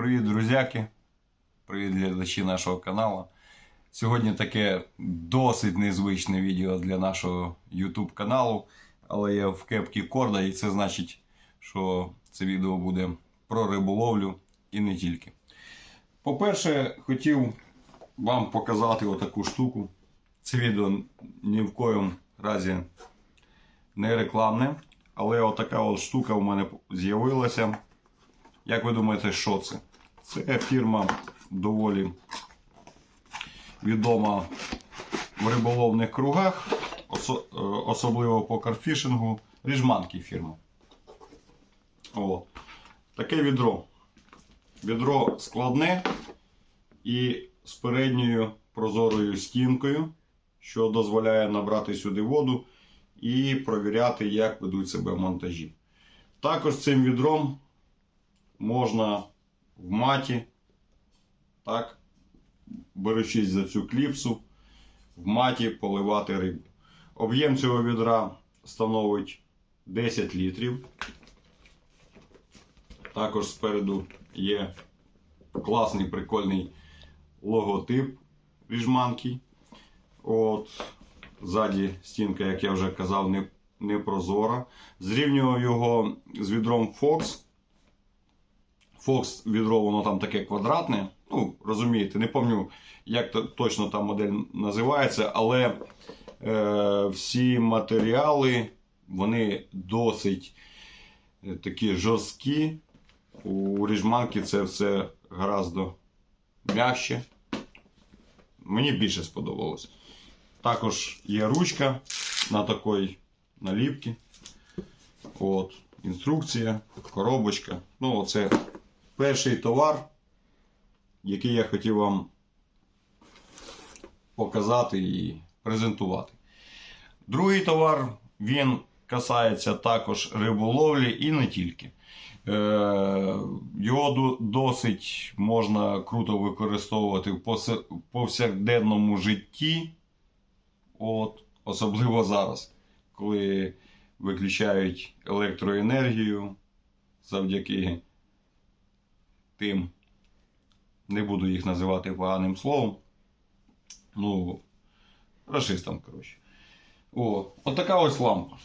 Привіт, друзяки! Привіт, глядачі нашого каналу. Сьогодні таке досить незвичне відео для нашого YouTube каналу, але я в кепці корда, і це значить, що це відео буде про риболовлю і не тільки. По-перше, хотів вам показати отаку штуку. Це відео ні в коєму разі не рекламне, але отака от штука в мене з'явилася. Як ви думаєте, що це? Це фірма доволі відома в риболовних кругах, е, особливо по карфішингу. Ріжманки фірма. О, таке відро. Відро складне і з передньою прозорою стінкою, що дозволяє набрати сюди воду і провіряти, як ведуть себе монтажі. Також цим відром можна в маті, так, беручись за цю кліпсу, в маті поливати рибу. Об'єм цього відра становить 10 літрів. Також спереду є класний прикольний логотип ріжманки. От, ззаді стінка, як я вже казав, не, не прозора. Зрівнював його з відром Fox. Fox відро, воно там таке квадратне. Ну, розумієте, не пам'ятаю, як то, точно та модель називається, але е, всі матеріали вони досить е, такі жорсткі. У ріжманки це все гораздо м'яще. Мені більше сподобалось. Також є ручка на такій наліпці. От, інструкція, коробочка. Ну, це перший товар, який я хотів вам показати і презентувати. Другий товар, він касається також риболовлі і не тільки. Е, Його досить можна круто використовувати в повсякденному житті, от, особливо зараз, коли виключають електроенергію завдяки тим, не буду їх називати поганим словом. Ну, расистам, коротше. О, от така ось лампа.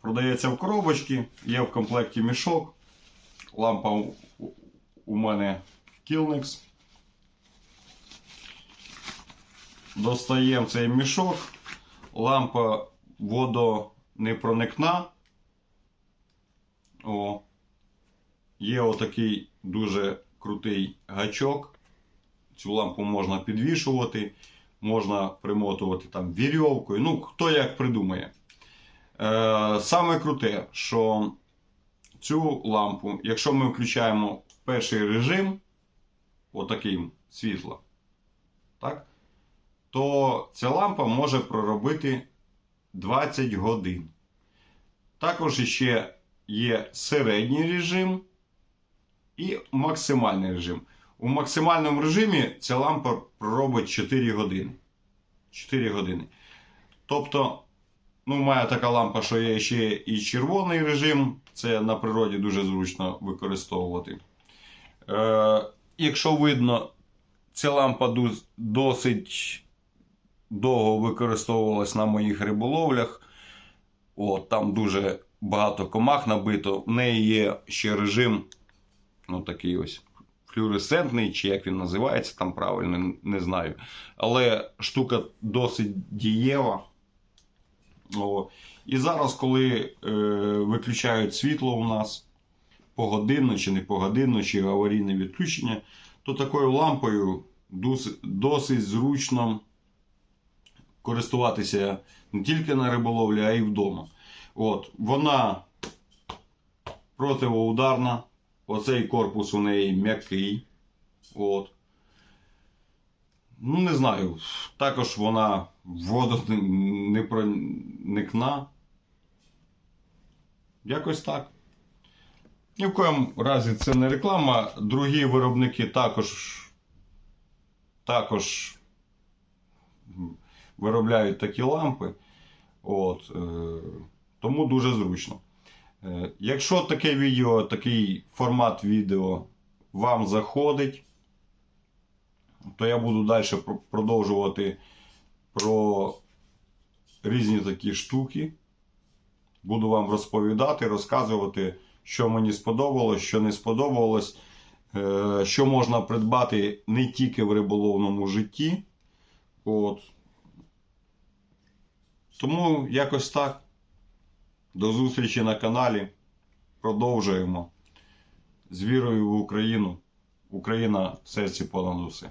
Продається в коробочці, є в комплекті мішок. Лампа у, мене Killnex. Достаємо цей мішок. Лампа водонепроникна. О. Є отакий дуже крутий гачок. Цю лампу можна підвішувати, можна примотувати там вірьовкою. Ну, хто як придумає. Е, саме круте, що цю лампу, якщо ми включаємо перший режим, отаким світло, так, то ця лампа може проробити 20 годин. Також ще є середній режим і максимальний режим. У максимальному режимі ця лампа проробить 4 години. 4 години. Тобто, ну, має така лампа, що є ще і червоний режим. Це на природі дуже зручно використовувати. Е, якщо видно, ця лампа досить довго використовувалась на моїх риболовлях. От, там дуже багато комах набито. В неї є ще режим, ну такий ось флюоресцентний, чи як він називається, там правильно не знаю. Але штука досить дієва. О. І зараз, коли е, виключають світло у нас погодинно чи не погодинно, чи аварійне відключення, то такою лампою досить, зручно користуватися не тільки на риболовлі, а й вдома. От, вона противоударна. Оцей корпус у неї м'який. От. Ну, не знаю. Також вона в воду не проникна. Якось так. Ні в коєму разі це не реклама. Другі виробники також, також виробляють такі лампи. От, е, тому дуже зручно. Е, Якщо таке відео, такий формат відео вам заходить, то я буду далі продовжувати про різні такі штуки. Буду вам розповідати, розказувати, що мені сподобалось, що не сподобалось, е, що можна придбати не тільки в риболовному житті. От. Тому якось так. До зустрічі на каналі. Продовжуємо. З вірою в Україну. Україна в серці понад усе.